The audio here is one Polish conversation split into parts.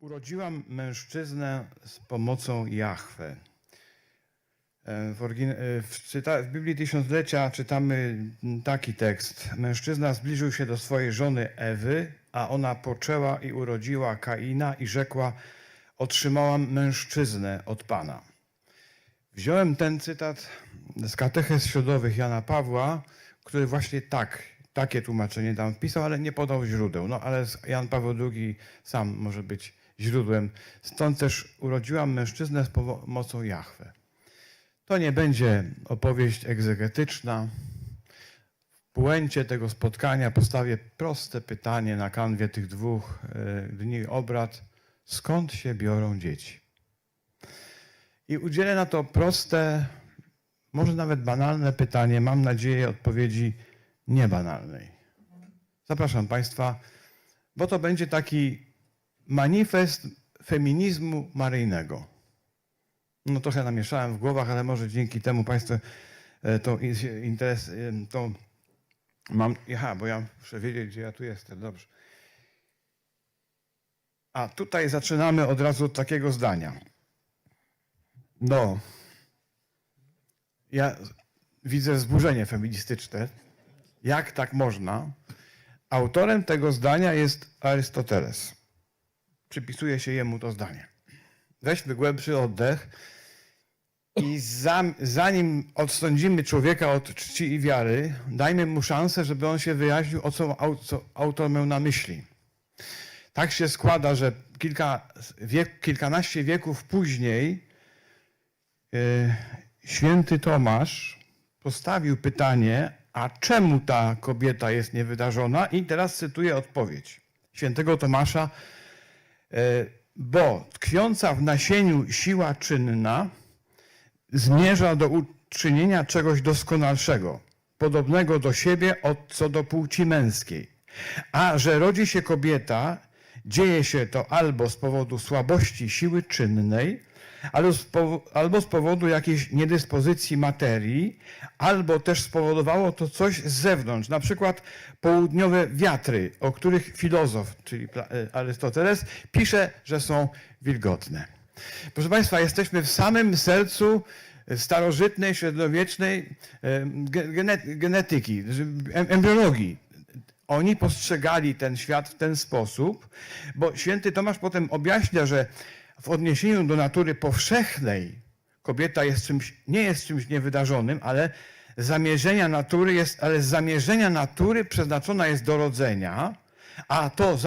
Urodziłam mężczyznę z pomocą Jahwe. E, W, e, w, czyta- w Biblii Tysiąclecia czytamy taki tekst. Mężczyzna zbliżył się do swojej żony Ewy, a ona poczęła i urodziła Kaina i rzekła: Otrzymałam mężczyznę od Pana. Wziąłem ten cytat z katechez środowych Jana Pawła, który właśnie tak, takie tłumaczenie tam wpisał, ale nie podał źródeł. No ale Jan Paweł II sam może być źródłem. Stąd też urodziłam mężczyznę z pomocą Jahwe. To nie będzie opowieść egzegetyczna. W puencie tego spotkania postawię proste pytanie na kanwie tych dwóch e, dni obrad. Skąd się biorą dzieci? I udzielę na to proste, może nawet banalne pytanie, mam nadzieję odpowiedzi niebanalnej. Zapraszam Państwa, bo to będzie taki manifest feminizmu maryjnego. No trochę namieszałem w głowach, ale może dzięki temu Państwo e, to interes, e, to mam, aha, bo ja muszę wiedzieć, gdzie ja tu jestem, dobrze. A tutaj zaczynamy od razu od takiego zdania. No, ja widzę wzburzenie feministyczne. Jak tak można? Autorem tego zdania jest Arystoteles. Przypisuje się jemu to zdanie. Weźmy głębszy oddech i za, zanim odsądzimy człowieka od czci i wiary, dajmy mu szansę, żeby on się wyjaśnił, o co, au- co autor miał na myśli. Tak się składa, że kilka, wiek, kilkanaście wieków później e, święty Tomasz postawił pytanie, a czemu ta kobieta jest niewydarzona? I teraz cytuję odpowiedź świętego Tomasza. E, Bo tkwiąca w nasieniu siła czynna zmierza do uczynienia czegoś doskonalszego, podobnego do siebie od co do płci męskiej. A że rodzi się kobieta, dzieje się to albo z powodu słabości siły czynnej, albo z, powodu jakiejś niedyspozycji materii, albo też spowodowało to coś z zewnątrz, na przykład południowe wiatry, o których filozof, czyli e, Arystoteles, pisze, że są wilgotne. Proszę Państwa, jesteśmy w samym sercu starożytnej, średniowiecznej ge- gene- genetyki, embriologii. Oni postrzegali ten świat w ten sposób, bo święty Tomasz potem objaśnia, że w odniesieniu do natury powszechnej kobieta jest czymś, nie jest czymś niewydarzonym, ale zamierzenia natury jest, ale zamierzenia natury przeznaczona jest do rodzenia, a to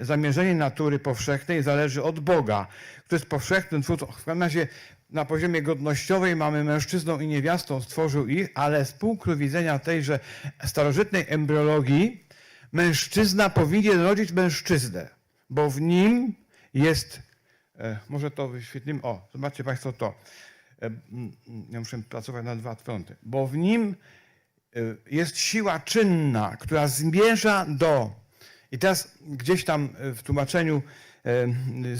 zamierzenie, natury powszechnej zależy od Boga, który jest powszechnym twórcą. W każdym razie na poziomie godnościowej mamy mężczyzną i niewiastą, stworzył ich, ale z punktu widzenia tejże starożytnej embriologii mężczyzna powinien rodzić mężczyznę, bo w nim jest, może to wyświetlimy, o, zobaczcie Państwo to. E, Ja muszę pracować na dwa fronty, bo w nim e, jest siła czynna, która zmierza do. I teraz gdzieś tam e, w tłumaczeniu e,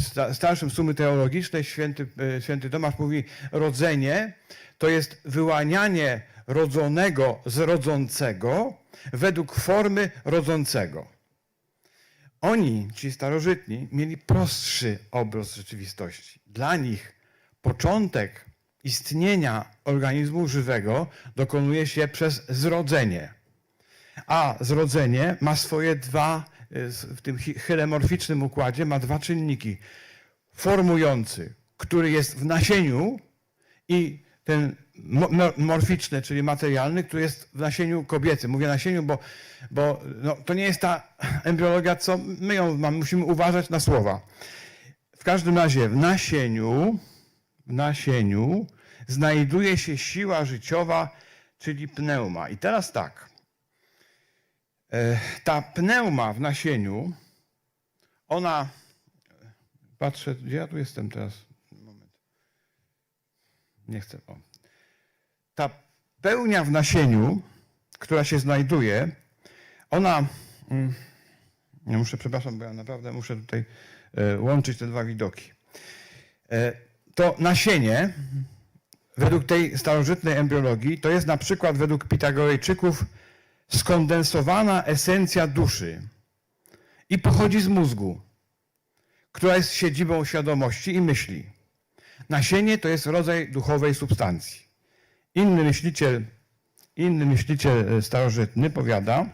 sta- starszym sumy teologicznej święty, e, święty Tomasz mówi rodzenie to jest wyłanianie rodzonego z rodzącego według formy rodzącego. Oni, ci starożytni, mieli prostszy obraz rzeczywistości. Dla nich początek istnienia organizmu żywego dokonuje się przez zrodzenie. A zrodzenie ma swoje dwa, y, w tym hy- hylemorficznym układzie ma dwa czynniki. Formujący, który jest w nasieniu i ten mo- morficzny, czyli materialny, który jest w nasieniu kobiecym. Mówię nasieniu, bo, bo no, to nie jest ta embriologia, co my ją mamy. Musimy uważać na słowa. W każdym razie w nasieniu, w nasieniu znajduje się siła życiowa, czyli pneuma. I teraz tak. E, Ta pneuma w nasieniu, ona. Patrzę, gdzie ja tu jestem teraz? Nie chcę. O. Ta pełnia w nasieniu, która się znajduje, ona. mm, muszę, przepraszam, bo ja naprawdę muszę tutaj e, łączyć te dwa widoki. E, To nasienie, według tej starożytnej embriologii, to jest na przykład według Pitagorejczyków skondensowana esencja duszy i pochodzi z mózgu. która jest siedzibą świadomości i myśli. Nasienie to jest rodzaj duchowej substancji. Inny myśliciel, inny myśliciel e, starożytny powiada,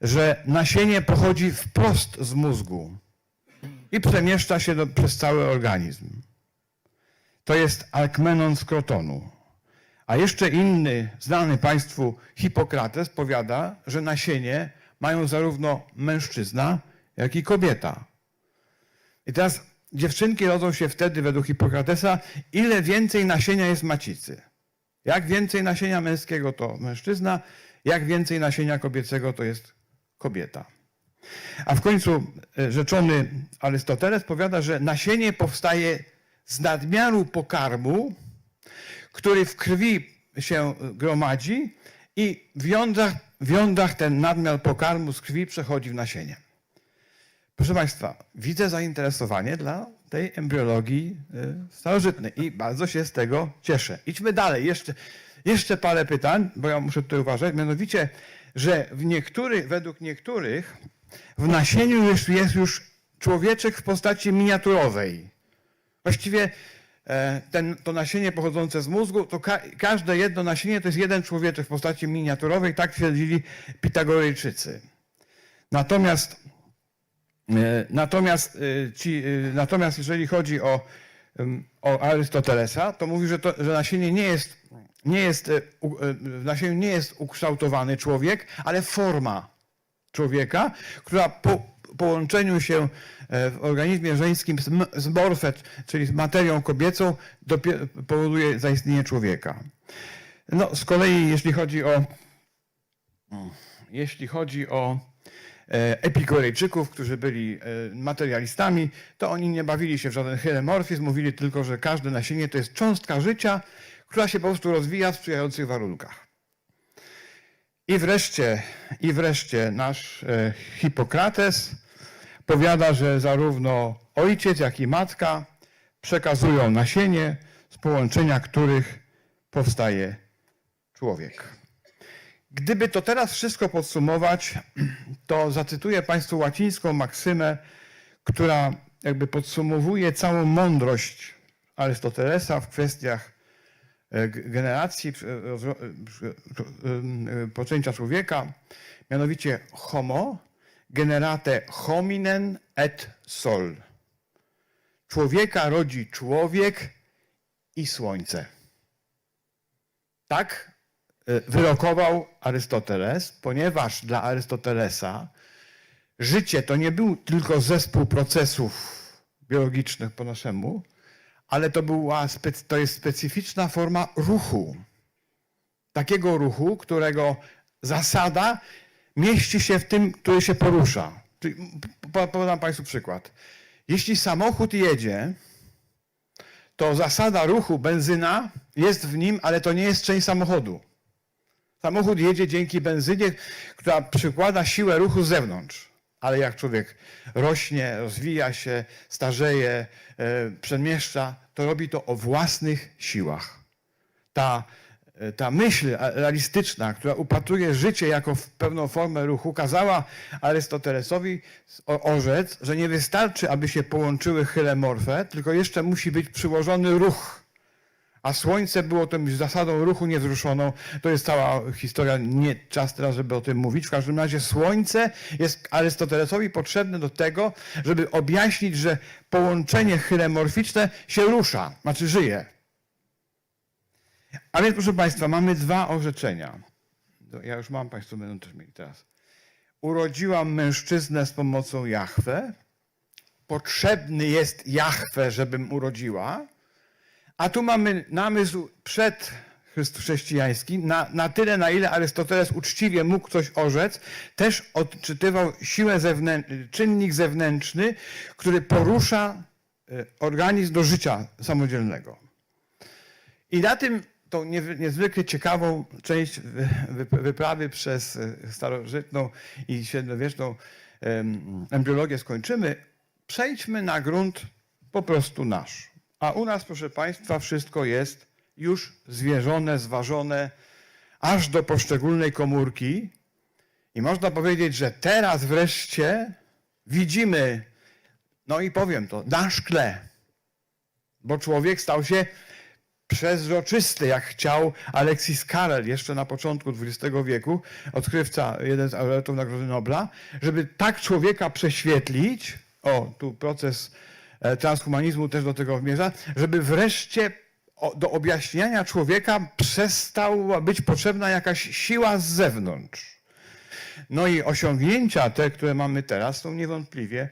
że nasienie pochodzi wprost z mózgu i przemieszcza się do, przez cały organizm. To jest Alkmenon z Krotonu. A jeszcze inny, znany Państwu Hipokrates powiada, że nasienie mają zarówno mężczyzna, jak i kobieta. I teraz dziewczynki rodzą się wtedy, według Hipokratesa, ile więcej nasienia jest macicy. Jak więcej nasienia męskiego to mężczyzna, jak więcej nasienia kobiecego to jest kobieta. A w końcu e, rzeczony Arystoteles powiada, że nasienie powstaje z nadmiaru pokarmu, który w krwi się gromadzi i w jądrach, w jądrach ten nadmiar pokarmu z krwi przechodzi w nasienie. Proszę Państwa, widzę zainteresowanie dla tej embriologii y, starożytnej i bardzo się z tego cieszę. Idźmy dalej. Jeszcze, jeszcze parę pytań, bo ja muszę tutaj uważać. Mianowicie, że w niektórych, według niektórych w nasieniu jest, jest już człowieczek w postaci miniaturowej. Właściwie e, ten, to nasienie pochodzące z mózgu, to ka każde jedno nasienie to jest jeden człowieczek w postaci miniaturowej, tak twierdzili Pitagorejczycy. Natomiast, natomiast, e, ci, e, natomiast jeżeli chodzi o, o Arystotelesa, to mówi, że, to, że nasienie nie jest, nie jest, e, e, w nasieniu nie jest ukształtowany człowiek, ale forma człowieka, która po połączeniu się e, w organizmie żeńskim z, morfet, czyli z materią kobiecą, powoduje zaistnienie człowieka. No, z kolei, jeśli chodzi o, jeśli chodzi o e, epikorejczyków, którzy byli e, materialistami, to oni nie bawili się w żaden hylemorfizm, mówili tylko, że każde nasienie to jest cząstka życia, która się po prostu rozwija w sprzyjających warunkach. I wreszcie, i wreszcie nasz e, Hipokrates powiada, że zarówno ojciec, jak i matka przekazują nasienie, z połączenia których powstaje człowiek. Gdyby to teraz wszystko podsumować, to zacytuję Państwu łacińską maksymę, która jakby podsumowuje całą mądrość Arystotelesa w kwestiach e, generacji, e, e, poczęcia człowieka, mianowicie homo generate hominem et sol. Człowieka rodzi człowiek i słońce. Tak wyrokował Arystoteles, ponieważ dla Arystotelesa życie to nie był tylko zespół procesów biologicznych po naszemu, ale to, była, to jest specyficzna forma ruchu. Takiego ruchu, którego zasada mieści się w tym, który się porusza. Podam Państwu przykład. Jeśli samochód jedzie, to zasada ruchu benzyna jest w nim, ale to nie jest część samochodu. Samochód jedzie dzięki benzynie, która przykłada siłę ruchu z zewnątrz. Ale jak człowiek rośnie, rozwija się, starzeje, e, przemieszcza, to robi to o własnych siłach. Ta, e, ta myśl realistyczna, która upatruje życie jako pewną formę ruchu, kazała Arystotelesowi orzec, że nie wystarczy, aby się połączyły hylemorfe, tylko jeszcze musi być przyłożony ruch. A słońce było tą zasadą ruchu niewzruszoną. To jest cała historia, nie czas teraz, żeby o tym mówić. W każdym razie słońce jest Arystotelesowi potrzebne do tego, żeby objaśnić, że połączenie hylemorficzne się rusza, znaczy żyje. A więc, proszę Państwa, mamy dwa orzeczenia. Ja już mam, Państwo będą też mieli teraz. Urodziłam mężczyznę z pomocą Jahwe. Potrzebny jest Jahwe, żebym urodziła. A tu mamy namysł przed chrześcijański, na, na tyle, na ile Arystoteles uczciwie mógł coś orzec, też odczytywał siłę zewnę- czynnik zewnętrzny, który porusza e, organizm do życia samodzielnego. I na tym tą niezwykle ciekawą część wy- wy- wyprawy przez e, starożytną i średniowieczną em, embriologię skończymy. Przejdźmy na grunt po prostu nasz. A u nas, proszę Państwa, wszystko jest już zwierzone, zważone aż do poszczególnej komórki. I można powiedzieć, że teraz wreszcie widzimy, no i powiem to, na szkle, bo człowiek stał się przezroczysty, jak chciał Alexis Carrel jeszcze na początku XX wieku, odkrywca, jeden z laureatów Nagrody Nobla, żeby tak człowieka prześwietlić, o, tu proces transhumanizmu też do tego zmierza, żeby wreszcie do objaśniania człowieka przestała być potrzebna jakaś siła z zewnątrz. No i osiągnięcia te, które mamy teraz, są niewątpliwie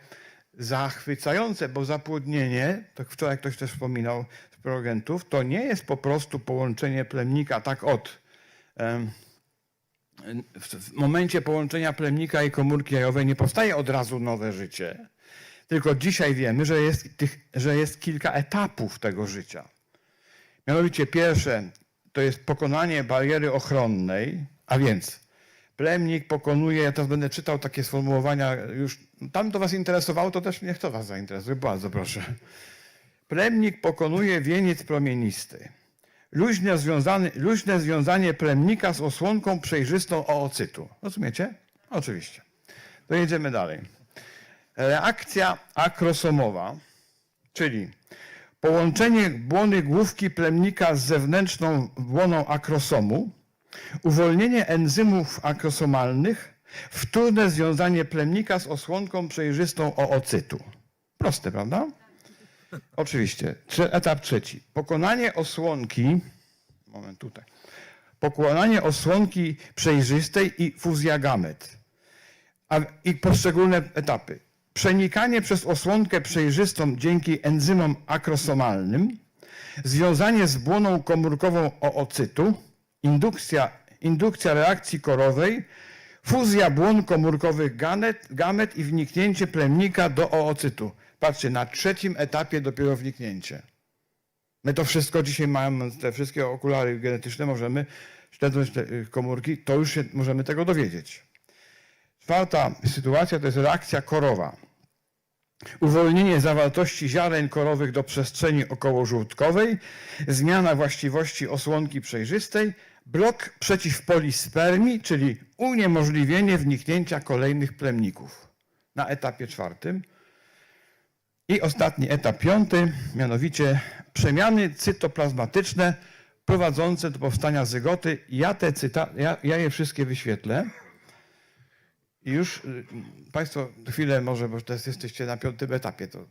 zachwycające, bo zapłodnienie, tak wczoraj ktoś też wspominał z prorogentów, to nie jest po prostu połączenie plemnika tak od. w momencie połączenia plemnika i komórki jajowej nie powstaje od razu nowe życie, tylko dzisiaj wiemy, że jest, tych, że jest kilka etapów tego życia. Mianowicie pierwsze to jest pokonanie bariery ochronnej, a więc plemnik pokonuje, ja teraz będę czytał takie sformułowania, już tam to was interesowało, to też niech to was zainteresuje, bardzo proszę. Plemnik pokonuje wieniec promienisty. Luźne, związany, luźne związanie plemnika z osłonką przejrzystą oocytu. Rozumiecie? Oczywiście. To jedziemy dalej. Reakcja akrosomowa, czyli połączenie błony główki plemnika z zewnętrzną błoną akrosomu, uwolnienie enzymów akrosomalnych, wtórne związanie plemnika z osłonką przejrzystą oocytu. Proste, prawda? Oczywiście. Etap trzeci. Pokonanie osłonki, moment tutaj, pokonanie osłonki przejrzystej i fuzja gamet. A, I poszczególne etapy. Przenikanie przez osłonkę przejrzystą dzięki enzymom akrosomalnym, związanie z błoną komórkową oocytu, indukcja, indukcja reakcji korowej, fuzja błon komórkowych gamet, gamet i wniknięcie plemnika do oocytu. Patrzcie, na trzecim etapie dopiero wniknięcie. My to wszystko dzisiaj mamy, te wszystkie okulary genetyczne możemy śledząc te y, komórki, to już się możemy tego dowiedzieć. Czwarta sytuacja to jest reakcja korowa. Uwolnienie zawartości ziaren korowych do przestrzeni okołożółtkowej, zmiana właściwości osłonki przejrzystej, blok przeciwpolispermii, czyli uniemożliwienie wniknięcia kolejnych plemników na etapie czwartym. I ostatni etap piąty, mianowicie przemiany cytoplazmatyczne prowadzące do powstania zygoty. Ja te cyta, ja, ja je wszystkie wyświetlę. I już y, Państwo chwilę może, bo teraz jesteście na piątym etapie, to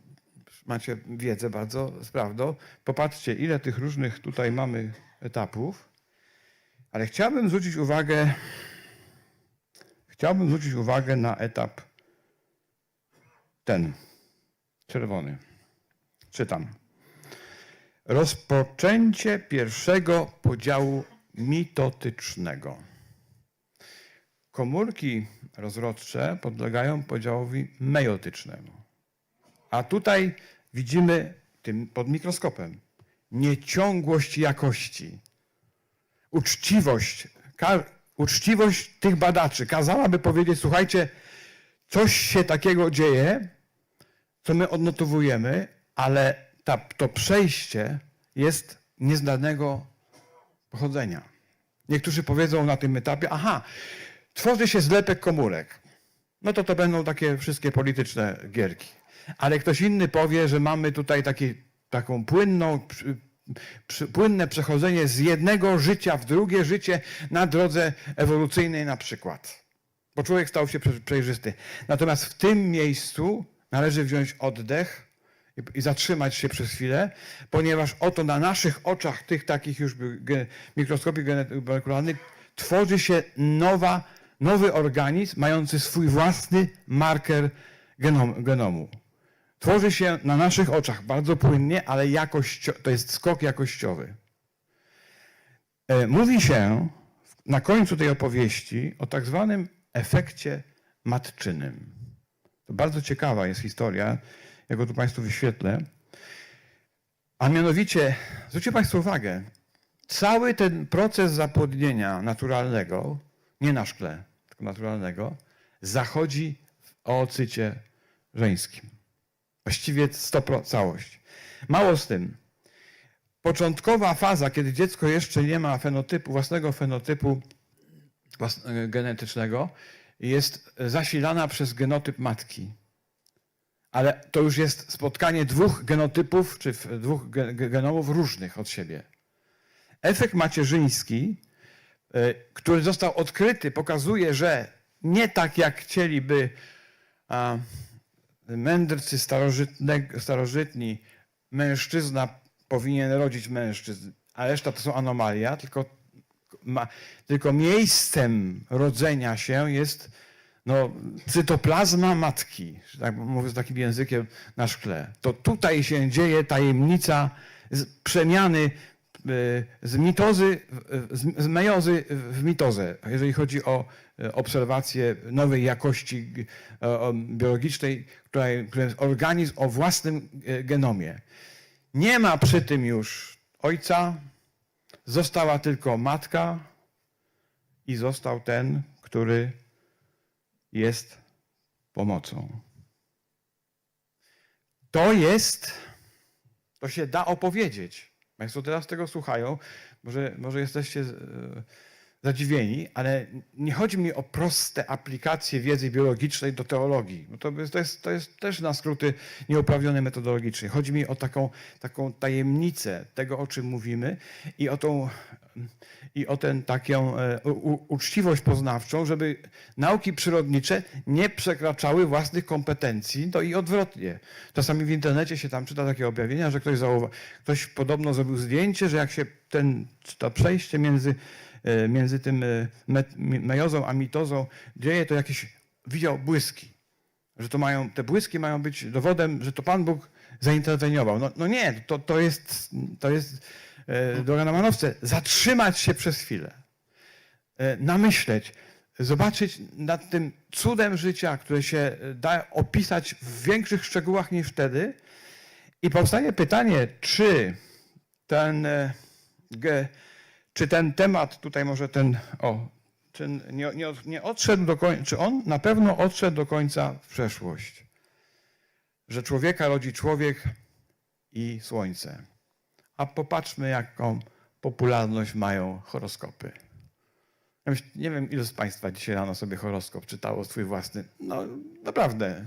macie wiedzę bardzo sprawną. Popatrzcie, ile tych różnych tutaj mamy etapów. Ale chciałbym zwrócić uwagę, chciałbym zwrócić uwagę na etap ten, czerwony. Czytam. Rozpoczęcie pierwszego podziału mitotycznego. Komórki rozrodcze podlegają podziałowi meiotycznemu. A tutaj widzimy tym pod mikroskopem nieciągłość jakości, uczciwość, uczciwość tych badaczy kazałaby powiedzieć, słuchajcie, coś się takiego dzieje, co my odnotowujemy, ale ta, to przejście jest nieznanego pochodzenia. Niektórzy powiedzą na tym etapie, aha, tworzy się zlepek komórek. No to to będą takie wszystkie polityczne gierki. Ale ktoś inny powie, że mamy tutaj taki, taką płynną, płynne przechodzenie z jednego życia w drugie życie na drodze ewolucyjnej na przykład. Bo człowiek stał się prze- przejrzysty. Natomiast w tym miejscu należy wziąć oddech i, zatrzymać się przez chwilę, ponieważ oto na naszych oczach, tych takich już mikroskopii gene- molekularnych, tworzy się nowa, nowy organizm mający swój własny marker genom, genomu. Tworzy się na naszych oczach bardzo płynnie, ale jakościo, to jest skok jakościowy. E, Mówi się na końcu tej opowieści o tak zwanym efekcie matczynym. To bardzo ciekawa jest historia, ja go tu Państwu wyświetlę. A mianowicie, zwróćcie Państwo uwagę, cały ten proces zapłodnienia naturalnego, nie na szkle, tylko naturalnego, zachodzi w oocycie żeńskim. Właściwie 100% całość. Mało z tym. Początkowa faza, kiedy dziecko jeszcze nie ma fenotypu, własnego fenotypu włas- e, genetycznego, jest zasilana przez genotyp matki. ale to już jest spotkanie dwóch genotypów, czy dwóch ge- ge- genomów różnych od siebie. Efekt macierzyński, który został odkryty, pokazuje, że nie tak jak chcieliby mędrcy starożytni, mężczyzna powinien rodzić mężczyzn, a reszta to są anomalia, tylko, ma, tylko miejscem rodzenia się jest no, cytoplazma matki, tak mówię z takim językiem na szkle. To tutaj się dzieje tajemnica przemiany e, z mitozy, z, mejozy w mitozę, jeżeli chodzi o e, obserwację nowej jakości biologicznej, która jest organizm o własnym e, genomie. Nie ma przy tym już ojca, została tylko matka i został ten, który jest pomocą. To jest, to się da opowiedzieć. Państwo teraz tego słuchają, może, może jesteście e, zadziwieni, ale nie chodzi mi o proste aplikacje wiedzy biologicznej do teologii. Bo to, jest, to, jest, to jest też na skróty nieuprawnione metodologicznie. Chodzi mi o taką, taką tajemnicę tego, o czym mówimy i o tą i o tę taką e, uczciwość poznawczą, żeby nauki przyrodnicze nie przekraczały własnych kompetencji, no i odwrotnie. Czasami w internecie się tam czyta takie objawienia, że ktoś, zauwa- ktoś podobno zrobił zdjęcie, że jak się ten, to przejście między, e, między tym e, mejozą a mitozą dzieje, to jakieś widział błyski. Że to mają, te błyski mają być dowodem, że to Pan Bóg zainterweniował. No, no nie, to, to jest, to jest e, droga na manowce. Zatrzymać się przez chwilę. E, namyśleć, zobaczyć nad tym cudem życia, które się e, da opisać w większych szczegółach niż wtedy. I powstaje pytanie, czy ten, czy ten temat, tutaj może ten, o, czy nie, nie, nie odszedł do końca, czy on na pewno odszedł do końca w przeszłość. Że człowieka rodzi człowiek i słońce. A popatrzmy, jaką popularność mają horoskopy. Ja myśl- Nie wiem, ilu z Państwa dzisiaj rano sobie horoskop czytało swój własny. No, naprawdę.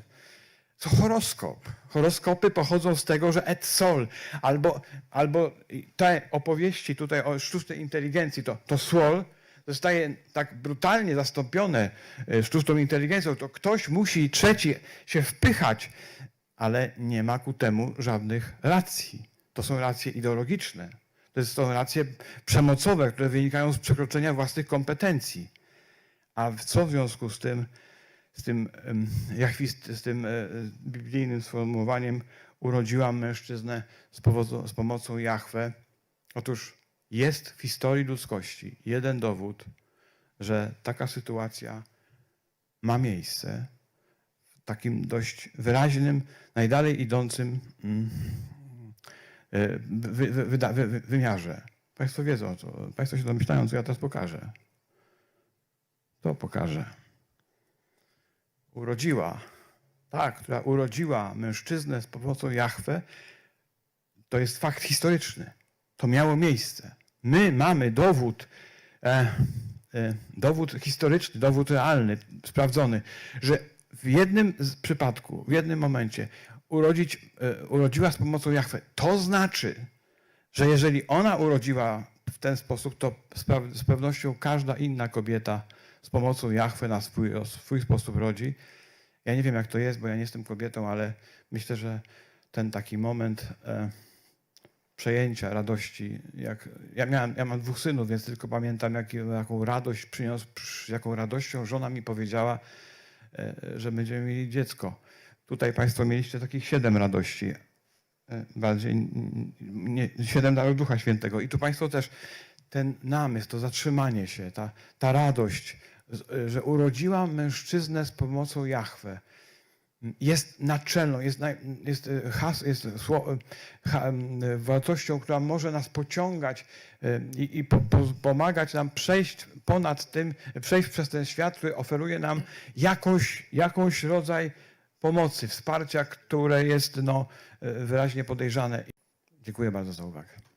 To horoskop. Horoskopy pochodzą z tego, że et sol, albo, albo te opowieści tutaj o sztucznej inteligencji, to, to sol zostaje tak brutalnie zastąpione e, sztuczną inteligencją, to ktoś musi trzeci się wpychać, ale nie ma ku temu żadnych racji. To są racje ideologiczne. To są racje przemocowe, które wynikają z przekroczenia własnych kompetencji. A co w związku z tym, z tym, z tym e, biblijnym sformułowaniem urodziłam mężczyznę z, z pomocą Jahwe? Otóż jest w historii ludzkości jeden dowód, że taka sytuacja ma miejsce w takim dość wyraźnym, najdalej idącym mm, e, wy, wy, wy, wy, wymiarze. Państwo wiedzą, co, Państwo się domyślają, co ja teraz pokażę. To pokażę. Urodziła, ta, która urodziła mężczyznę z pomocą Jahwe, to jest fakt historyczny. To miało miejsce. My mamy dowód, e, e, dowód historyczny, dowód realny, sprawdzony, że w jednym przypadku, w jednym momencie urodzić, e, urodziła z pomocą Jahwe. To znaczy, że jeżeli ona urodziła w ten sposób, to z, pew- z pewnością każda inna kobieta z pomocą Jahwe na swój, swój sposób rodzi. Ja nie wiem, jak to jest, bo ja nie jestem kobietą, ale myślę, że ten taki moment e, przejęcia, radości, jak ja, miałem, ja mam dwóch synów, więc tylko pamiętam, jak, jaką radość przyniosł, przy- jaką radością żona mi powiedziała, e, że będziemy mieli dziecko. Tutaj Państwo mieliście takich siedem radości, e, bardziej siedem darów Ducha Świętego. I tu Państwo też ten namysł, to zatrzymanie się, ta, ta radość, e, że urodziłam mężczyznę z pomocą Jahwe, jest naczelną, jest, jest, e, has, jest sło, ha, wartością, która może nas pociągać i, i po, po, pomagać nam przejść ponad tym, przejść przez ten świat, który oferuje nam jakąś, jakąś rodzaj pomocy, wsparcia, które jest no, e, wyraźnie podejrzane. Dziękuję bardzo za uwagę.